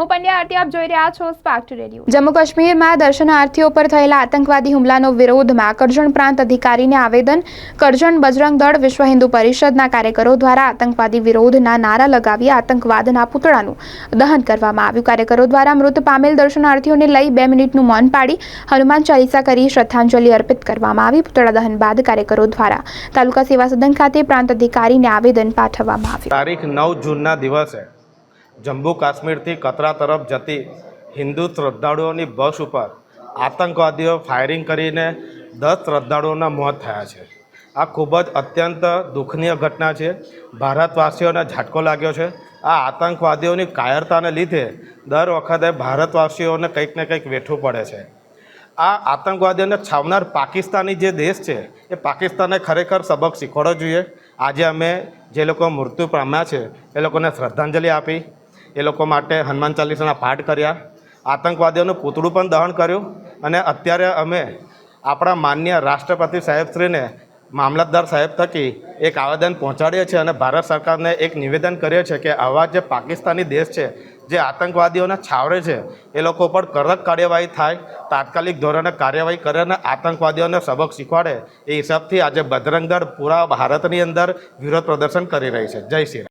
હું પંડ્યા આરતી આપ જોઈ રહ્યા છો સ્પાર્ક રેડિયો જમ્મુ કાશ્મીરમાં દર્શનાર્થીઓ પર થયેલા આતંકવાદી હુમલાનો વિરોધમાં કરજણ પ્રાંત અધિકારીને આવેદન કરજણ બજરંગ દળ વિશ્વ હિન્દુ પરિષદના કાર્યકરો દ્વારા આતંકવાદી વિરોધના નારા લગાવી આતંકવાદના પૂતળાનું દહન કરવામાં આવ્યું. કાર્યકરો દ્વારા મૃત પામેલ દર્શનાર્થીઓને લઈ બે મિનિટનું મૌન પાડી હનુમાન ચાલીસા કરી શ્રદ્ધાંજલિ અર્પિત કરવામાં આવી. પૂતળા દહન બાદ કાર્યકરો દ્વારા તાલુકા સેવા સદન ખાતે પ્રાંત અધિકારીને આવેદન પાઠવવામાં આવ્યું. તારીખ નવ જૂનના દિવસે જમ્મુ કાશ્મીરથી કતરા તરફ જતી હિન્દુ શ્રદ્ધાળુઓની બસ ઉપર આતંકવાદીઓ ફાયરિંગ કરીને દસ શ્રદ્ધાળુઓના મોત થયા છે. આ ખૂબ જ અત્યંત દુઃખનીય ઘટના છે. ભારતવાસીઓને ઝાટકો લાગ્યો છે. આ આતંકવાદીઓની કાયરતાને લીધે દર વખતે ભારતવાસીઓને કંઈક ને કંઈક વેઠવું પડે છે. આ આતંકવાદીઓને છાવનાર પાકિસ્તાની જે દેશ છે, એ પાકિસ્તાને ખરેખર સબક શીખવાડવો જોઈએ. આજે અમે જે લોકો મૃત્યુ પામ્યા છે, એ લોકોને શ્રદ્ધાંજલિ આપી. એ લોકો માટે હનુમાન ચાલીસાના પાઠ કર્યા. આતંકવાદીઓનું પૂતળું પણ દહન કર્યું અને અત્યારે અમે આપણા માન્ય રાષ્ટ્રપતિ સાહેબશ્રીને મામલતદાર સાહેબ થકી એક આવેદન પહોંચાડીએ છીએ અને ભારત સરકારને એક નિવેદન કરીએ છીએ કે આવા જે પાકિસ્તાની દેશ છે, જે આતંકવાદીઓને છાવરે છે, એ લોકો પર કડક કાર્યવાહી થાય, તાત્કાલિક ધોરણે કાર્યવાહી કરે અને આતંકવાદીઓને સબક શીખવાડે, એ હિસાબથી આજે બજરંગ પૂરા ભારતની અંદર વિરોધ પ્રદર્શન કરી રહી છે. જય શ્રી